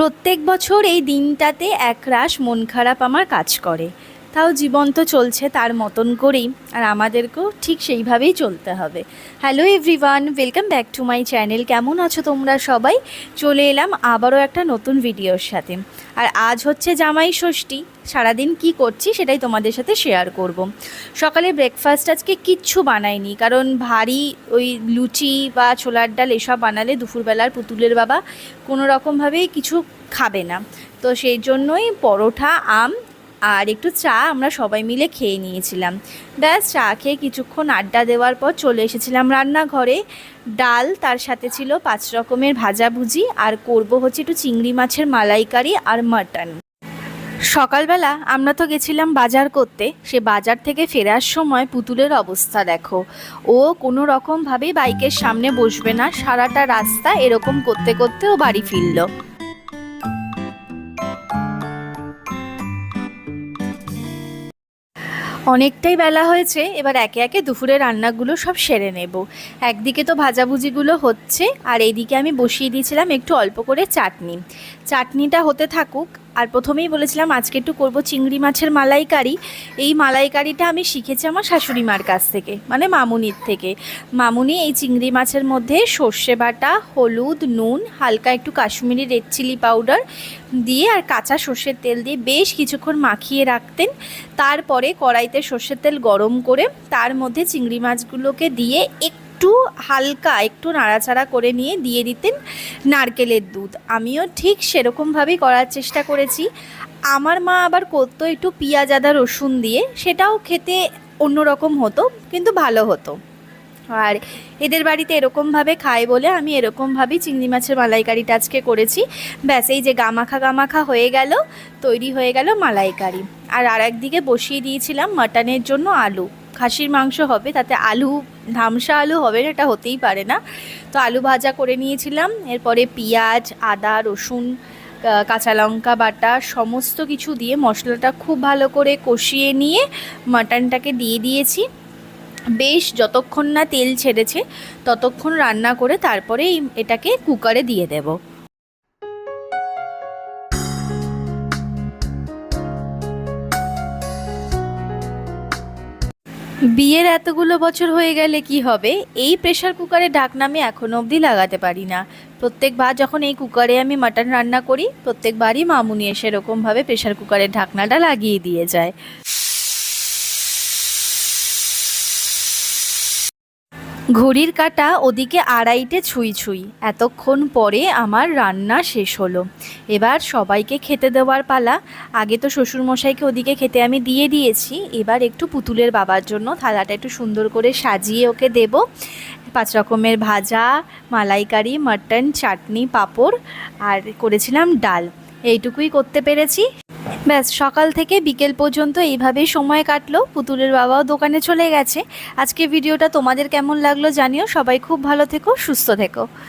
প্রত্যেক বছর এই দিনটাতে একরাশ মন খারাপ আমার কাজ করে। তাও জীবন তো চলছে তার মতন করেই, আর আমাদেরকেও ঠিক সেইভাবেই চলতে হবে। Hello everyone welcome back to my channel কেমন আছো তোমরা সবাই? চলে এলাম আবারও একটা নতুন ভিডিওর সাথে। আর আজ হচ্ছে জামাই ষষ্ঠী, সারাদিন কি করছি সেটাই তোমাদের সাথে শেয়ার করব। সকালে ব্রেকফাস্ট আজকে কিচ্ছু বানাইনি, কারণ ভারী ওই লুচি বা ছোলার ডাল এসব বানালে দুপুরবেলার পুতুলের বাবা কোনো রকমভাবেই কিছু খাবে না। তো সেই জন্যই পরোঠা, আম আর একটু চা আমরা সবাই মিলে খেয়ে নিয়েছিলাম। ব্যাস, চা খেয়ে কিছুক্ষণ আড্ডা দেওয়ার পর চলে এসেছিলাম রান্নাঘরে। ডাল তার সাথে ছিল পাঁচ রকমের ভাজাভুজি আর করব হচ্ছে একটু চিংড়ি মাছের মালাইকারি আর মাটন। সকালবেলা আমরা তো গেছিলাম বাজার করতে, সে বাজার থেকে ফেরার সময় পুতুলের অবস্থা দেখো। ও কোনো রকমভাবেই বাইকের সামনে বসবে না, সারাটা রাস্তা এরকম করতে করতে ও বাড়ি ফিরল। অনেকটাই বেলা হয়েছে, এবার একে একে দুপুরে রান্নাগুলো সব সেরে নেব। একদিকে তো ভাজাভুজিগুলো হচ্ছে, আর এইদিকে আমি বসিয়ে দিয়েছিলাম একটু অল্প করে চাটনি। চাটনিটা হতে থাকুক আর প্রথমেই বলেছিলাম আজকে একটু করব চিংড়ি মাছের মালাইকারি। এই মালাইকারিটা আমি শিখেছি আমার শাশুড়ি মার কাছ থেকে মানে মামুনির থেকে। মামুনি এই চিংড়ি মাছের মধ্যে সর্ষে বাটা, হলুদ, নুন, হালকা একটু কাশ্মীরি রেড চিলি পাউডার দিয়ে আর কাঁচা সর্ষের তেল দিয়ে বেশ কিছুক্ষণ মাখিয়ে রাখতেন। তারপরে কড়াইতে সর্ষের তেল গরম করে তার মধ্যে চিংড়ি মাছগুলোকে দিয়ে একটু হালকা, একটু নাড়াচাড়া করে নিয়ে দিয়ে দিতেন নারকেলের দুধ। আমিও ঠিক সেরকমভাবেই করার চেষ্টা করেছি। আমার মা আবার করতো একটু পেঁয়াজ, আদা, রসুন দিয়ে। সেটাও খেতে অন্যরকম হতো, কিন্তু ভালো হতো। আর এদের বাড়িতে এরকমভাবে খায় বলে আমি এরকমভাবেই চিংড়ি মাছের মালাইকারিটা আজকে করেছি। ব্যাস, এই যে গামাখা গামাখা হয়ে গেল, তৈরি হয়ে গেল মালাইকারি। আর আর একদিকে বসিয়ে দিয়েছিলাম মাটনের জন্য আলু। খাসির মাংস হবে, তাতে আলু, ধামসা আলু হবে, এটা হতেই পারে না। তো আলু ভাজা করে নিয়েছিলাম, এরপরে পেঁয়াজ, আদা, রসুন কাঁচা লঙ্কা বাটা, সমস্ত কিছু দিয়ে মশলাটা খুব ভালো করে কষিয়ে নিয়ে মাটনটাকে দিয়ে দিয়েছি। বেশ যতক্ষণ না তেল ছেড়েছে, ততক্ষণ রান্না করে তারপরে এটাকে কুকারে দিয়ে দেব। বিয়ের এতগুলো বছর হয়ে গেলে কি হবে? এই প্রেশার কুকারে ঢাকনা আমি এখনও অবধি লাগাতে পারি না। প্রত্যেকবার যখন এই কুকারে আমি মাটন রান্না করি প্রত্যেকবারই মামুনি এসে এরকমভাবে প্রেশার কুকারের ঢাকনাটা লাগিয়ে দিয়ে যায়। ঘড়ির কাটা ওদিকে আড়াইটে ছুঁই ছুঁই। এতক্ষণ পরে আমার রান্না শেষ হলো। এবার সবাইকে খেতে দেওয়ার পালা। আগে তো শ্বশুরমশাইকে ওদিকে খেতে আমি দিয়ে দিয়েছি। এবার একটু পুতুলের বাবার জন্য থালাটা একটু সুন্দর করে সাজিয়ে ওকে দেব। পাঁচ রকমের ভাজা, মালাইকারি, মাটন, চাটনি, পাঁপড় আর করেছিলাম ডাল। এইটুকুই করতে পেরেছি। ব্যাস, সকাল থেকে বিকেল পর্যন্ত এইভাবেই সময় কাটলো। পুতুলের বাবাও দোকানে চলে গেছে। আজকে ভিডিওটা তোমাদের কেমন লাগল জানিও। সবাই খুব ভালো থেকো, সুস্থ থেকো।